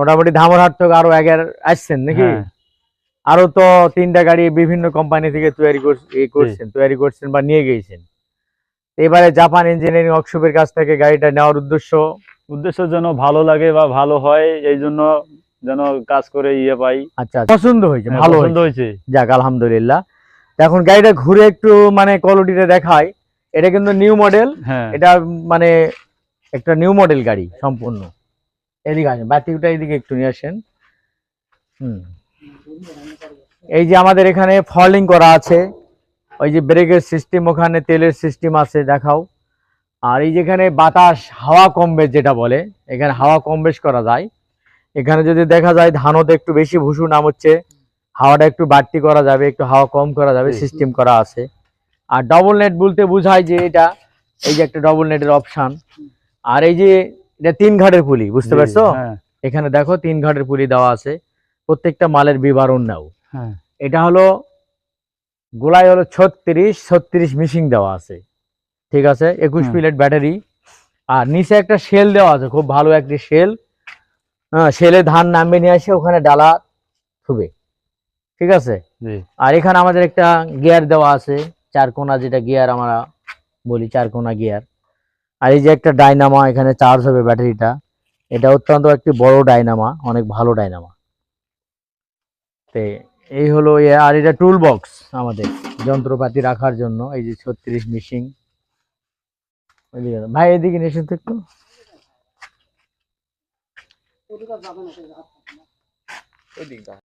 মোটামুটি ধামরহাট থেকে আরও আগের আসছেন নাকি? হ্যাঁ, আরও তো তিনটা গাড়ি বিভিন্ন কোম্পানি থেকে তৈরি করছেন তৈরি করছেন বা নিয়ে গিয়েছেন। এবারে জাপান ইঞ্জিনিয়ারিং ওয়ার্কশপের কাছ থেকে গাড়িটা নেওয়ার উদ্দেশ্য? উদ্দেশ্য যেন ভালো লাগে বা ভালো হয় এই জন্য যেন কাজ করে ইয়ে পাই। আচ্ছা পছন্দ হয়েছে হ্যাঁ, ভালো পছন্দ হয়েছে। হয়েছে। যাক আলহামদুলিল্লাহ। এখন গাড়িটা ঘুরে একটু মানে কোয়ালিটিটা দেখায় এটা কিন্তু নিউ মডেল হ্যাঁ। এটা মানে একটা নিউ মডেল গাড়ি সম্পূর্ণ। এদিকে আসেন বাতিটা এদিকে একটু নিয়ে আসেন। হুম। এই যে আমাদের এখানে ফলিং করা আছে ওই যে ব্রেকের সিস্টেম ওখানে তেলের সিস্টেম আছে দেখাও। আর এই যেখানে বাতাস হাওয়া কম বেশ যেটা বলে এখানে হাওয়া কম বেশ করা যায়। এখানে যদি দেখা যায় ধানতে একটু বেশি ভুসু নাম হচ্ছে হাওয়াটা একটু বাড়তি করা যাবে একটু হাওয়া কম করা যাবে সিস্টেম করা আছে। আর ডবল নেট বলতে বোঝায় যে এটা এই যে একটা ডবল নেটের অপশন আর এই যে এটা তিন ঘাটের পুলি বুঝতে পারছ? হ্যাঁ। এখানে দেখো তিন ঘাটের পুলি দেওয়া আছে। প্রত্যেকটা মালের বিবরণ নাও। হ্যাঁ। এটা হলো গোলায় হলো ছত্রিশ ছত্রিশ মিশিং দেওয়া আছে। ঠিক আছে? একুশ। প্লেট ব্যাটারি আর নিচে একটা শেল দেওয়া আছে খুব ভালো একটি শেল হ্যাঁ শেলে ধান নামিয়ে নিয়ে আসে ওখানে ডালা থুবে। ঠিক আছে? জি। আর এখানে আমাদের একটা গিয়ার দেওয়া আছে চার কোনা যেটা গিয়ার আমরা বলি চার কোনা গিয়ার আর এই যে একটা ডাইনামা এখানে চার্জ হবে ব্যাটারিটা। এটা অত্যন্ত একটি বড় ডাইনামা অনেক ভালো ডাইনামা। তে এই হলো ইয়ে আর এটা টুল বক্স আমাদের যন্ত্রপাতি রাখার জন্য। এই যে ছত্রিশ মিশিং ভাই এদিকে নিয়ে এসেন তো একটু।